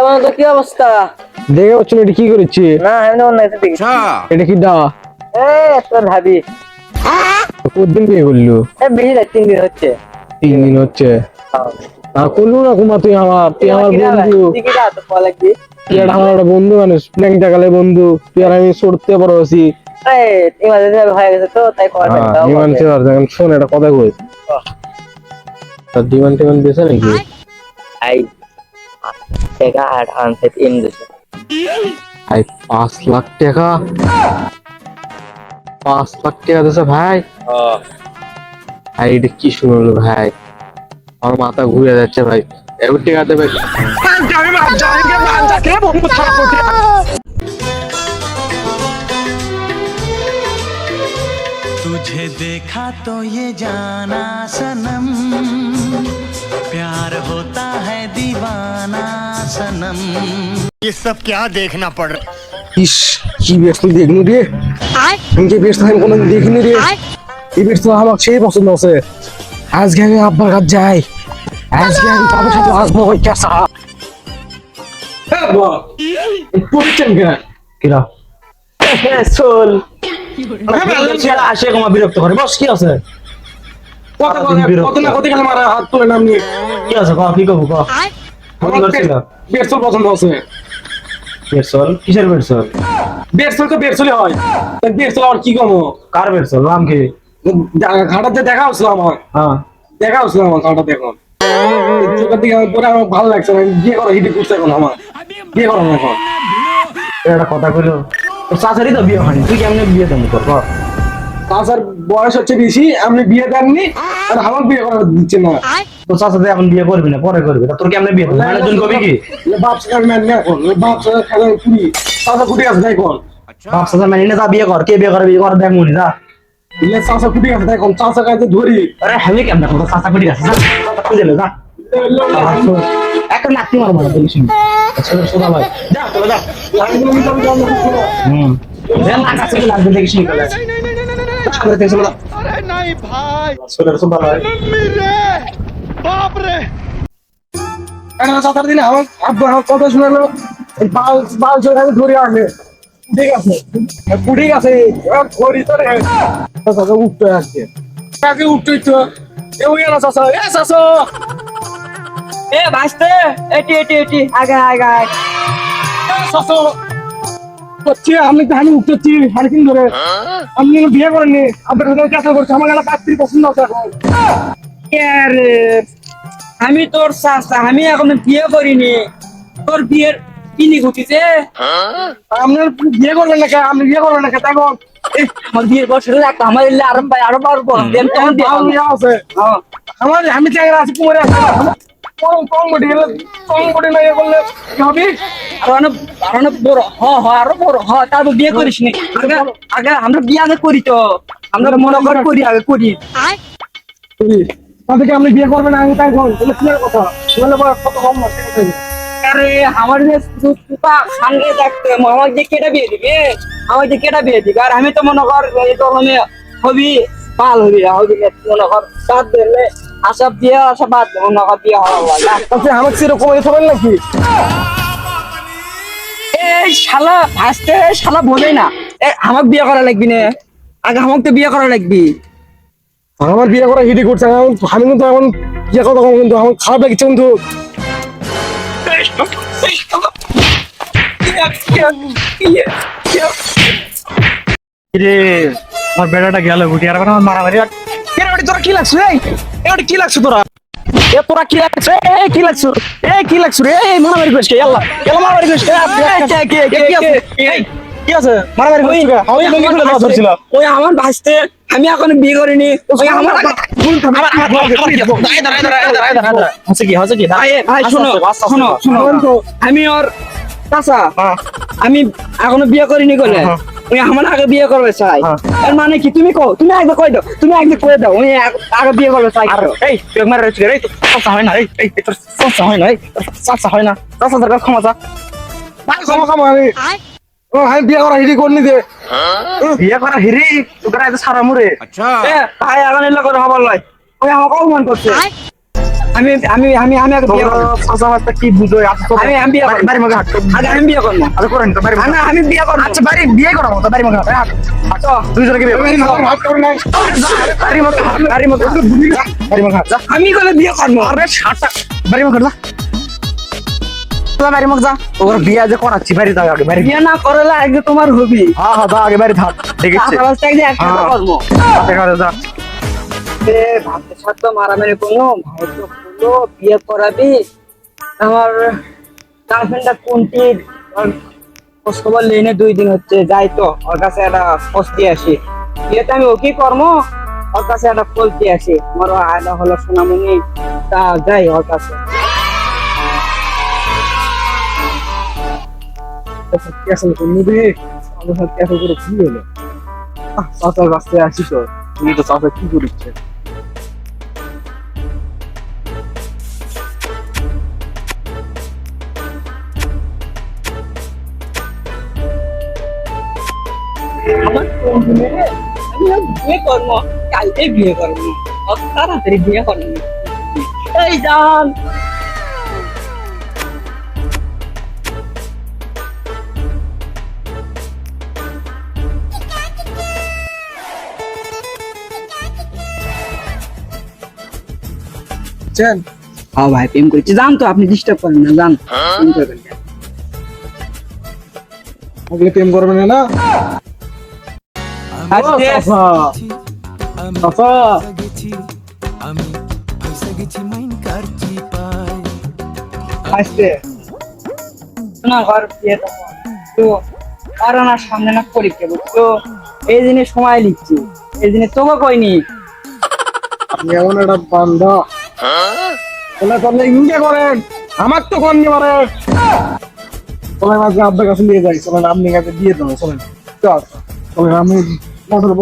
আমার তো কি অবস্থা? দেখে পাচ্ছ না এটা কি করেছি? না আমি অন্য দেখি এটা কি দা এই তোর ভাবি। কতদিন বিয়ে করল? এই বেশি না তিন দিন হচ্ছে। তিন দিন হচ্ছে। আর করলু না কুমা তুই আমার তুই আমার বন্ধু। তুই আমার একটা বন্ধু মানুষ প্ল্যাং বন্ধু। তুই আর আমি সরতে হয়ে গেছে তো তাই কল হ্যাঁ বিমান চেয়ার দেখেন শোন এটা কথা কই। তার ডিমান্ড টিমান দিয়েছে নাকি আই টাকা অ্যাডভান্স ইন দিছে ভাই পাঁচ লাখ টাকা পাঁচ লাখ টাকা দিয়েছে ভাই ভাই এটা কি শুনলো ভাই আমার মাথা ঘুরে যাচ্ছে ভাই এবার টাকা দেবে तुझे देखा तो ये जाना सनम प्यार होता है दीवाना सनम ये सब क्या देखना पड़ रहा ইস কি বেশ তুই দেখলি রে আমি যে বেশ আমি কোনোদিন দেখিনি রে এই বেশ তো আমার সেই পছন্দ আছে আজকে আমি আব্বার কাছে যাই আজকে আমি তাদের সাথে আসবো ওই কেসা পড়ছেন কেন কিরা সোল আসে কমা বিরক্ত করে বস কি আছে কত কত না কত গেলে মারা হাত তুলে নাম নিয়ে কি আছে ক কি কব ক বেরসল পছন্দ আছে বেরসল? কিসের বেরসল? বেরসল তো বেরসলই হয়। তা বেরসল আর কি কম কার বেরসল? নাম কি? ঘাটাতে দেখা হচ্ছিল আমার। হ্যাঁ। দেখা হচ্ছিল আমার চোখের দিকে আমার পরে আমার ভালো লাগছে না। বিয়ে করো হিটে করছে এখন আমার। বিয়ে করো এখন একটা কথা কইলো। তো চাচারই তো বিয়ে হয়নি। তুই কেমনে বিয়ে দেবো তোর? চাচার বয়স হচ্ছে বেশি। আপনি বিয়ে দেননি। আর আমার বিয়ে করার দিচ্ছে না। তো চাচা তো এখন বিয়ে করবি না পরে করবি তোর কেমনে বিয়ে করবি একজন কবি কি বাপ সাকার ম্যান না এখন বাপ সাকার খেলা পুরি চাচা কুটি আছে না এখন বাপ সাকার ম্যান না যা বিয়ে কর কে বিয়ে করবি কর দেখ মনি যা ইলে চাচা কুটি আছে এখন চাচা কাছে ধরি আরে হেলে কেমনে কথা চাচা কুটি আছে যা খুঁজে নে যা একটা লাঠি মারবো না বলিস ছোট ছোট ভাই যা চলে যা হুম ভাই বাপরে! একটা দিলে আমার কথা শুনালো বাল বাল চলে ধরে আসে। ঠিক আছে। ঠিক আছে উঠতে আসছে। তাকে উঠতে তো এ উইয়া না চাচা এ চাচা! এ ভাসতে। এটি এটি এটি। আগে আগে চাচা! করছি আমি ধান উঠতেছি হারকিন ধরে হ্যাঁ? আমি বিয়ে করেনি। আপনার সাথে কথা করছি আমার পাত্রী পছন্দ আছে এখন। আরে আমি তোর চাচা আমি এখনও বিয়ে করিনি। তোর বিয়ের কিনি ঘুটিছে আপনার বিয়ে করবেন না? আপনি বিয়ে করবেন না? দেখুন আমার বিয়ের বয়স হলে একটা আমার এলে আরও ভাই আরও পারব দেন তখন বিয়ে আছে হ্যাঁ। আমার আমি চাকরি আছি কুমারে আছে কম কম বডি গেলে কম বডি না ইয়ে করলে কি হবে? আর অনেক আর অনেক বড় হ হ আরও বড় হ তারপর বিয়ে করিস নি। আগে আগে আমরা বিয়ে আগে করি তো। আমরা মনে করি আগে করি। তাদেরকে আপনি বিয়ে করবেন আমি তাই কোন তাহলে কথা। বলে কত কম না আরে আমার যে সুপা থাকতে আমার যে কেটা বিয়ে দিবে? আমার যে কেটা বিয়ে দিবে? আর আমি তো মনে কর এই দলনে হবি পাল হবি হবি মনে কর বাদ দিলে আশা বিয়ে আশা বাদ মনে কর বিয়ে হওয়া সেরকম থাকবেন নাকি? এই শালা ভাসতে শালা না। এ আমাক বিয়ে করা লাগবি না? আগে আমাকে তো বিয়ে করা লাগবি। আমার বিয়ে করা হিডি করছে আমি আমি কিন্তু এখন বিয়ে কথা কম কিন্তু আমার খারাপ লাগছে কিন্তু। রে আমার বেড়াটা গেল গুটি আর আমার মারামারি এর বাড়ি তোরা কি লাগছো এই? এ বাড়ি কি লাগছো তোরা? এ তোরা কি লাগছো এ কি লাগছো এ কি লাগছো রে? এই মারামারি করিস কে আল্লাহ এলা মারামারি করিস কে? কে, কে, কে, কি আছে? এই, মারামারি করিস আমি ধরছিল ওই আমার ভাসতে আমি এখন বিয়ে করিনি। ওই আমার কি কি ভাই ভাই শোনো শোনো শোনো আমি ওর চাচা। আমি এখনও বিয়ে করিনি বলে ওই আমার আগে বিয়ে করবে চাই। এর মানে কি? তুমি কও তুমি আগে কই দাও তুমি আগে কই দাও উনি আগে বিয়ে করবে চাই। আর এই তুই মারা রয়েছিস রে তো চাচা হয় না এই এই তোর চাচা হয় না এই তোর হয় না। চাচা তোর ক্ষমা চা। ক্ষমা ক্ষমা আমি। আমি বিয়ে করা হিডি করনি দে বিয়ে করা হিরি তোর এত সারা মুরে এ ভাই এখন এগুলো করে হবার লয়। ওই আমাকে অপমান করছে। আমি আমি আমি আমি আগে বিয়ে করব। কথাবার্তা কি বুঝো আমি আমি বিয়ে করব। বাড়ি হাঁটো আগে আমি বিয়ে করব। আচ্ছা করেন তো বাড়ি না, না আমি বিয়ে করব। আচ্ছা বাড়ি বিয়ে করাবো তো বাড়ি মুখে হাঁটো হাঁট তো দুইজনকে বিয়ে করব? হাত করে নাই বাড়ি হাঁট, বাড়ি হাঁট, বাড়ি হাঁট, যা। আমি করে বিয়ে করব। আরে শাটা বাড়ি মুখে হাঁট, যা যা বাড়ি মুখ যা। ওর বিয়ে যে করাচ্ছি বাড়ি দাও আগে বাড়ি। বিয়ে না করলে আগে তোমার হবি। হ্যাঁ হ্যাঁ আগে বাড়ি থাক একদিন হ্যাঁ। করব। দেখা যা। এ ভাবতে সাথে মারামারি করল ভারত করল বিয়ে করাবি। আমার গার্লফ্রেন্ডটা কোনটি খোঁজ খবর লেনে দুই দিন হচ্ছে যাই তো ওর কাছে একটা খোঁজ দিয়ে আসি। বিয়েতে আমি ওকে কর্ম ওর কাছে একটা খোঁজ দিয়ে আসি। আমার আয়না হলো সোনামণি তা যাই ওর কাছে। ক্যাসেল করে নিবি আমার সাথে ক্যাসেল করে কি হলো? চাচার কাছে আসি তো। তুমি তো চাচা কি করিচ্ছে বিয়ে করব। কালকে বিয়ে করব। তাড়াতাড়ি বিয়ে করব এই জান চেন হ্যাঁ ভাই প্রেম করেছি। জান তো আপনি ডিস্টার্ব করেন না জান প্রেম করবেন না। প্রেম করবে না? ঘর বিয়ে তো কর। তো সামনে না পরীক্ষা বুঝছ? এই দিনে সময় লিখছি। এই দিনে তোকে কইনি। আপনি এমন একটা বান্ধা আমার তো কন্যা কাছে নিয়ে যাই চলেন আপনি কাছে দিয়ে দেবো চলেন চল চলেন আমি মোটর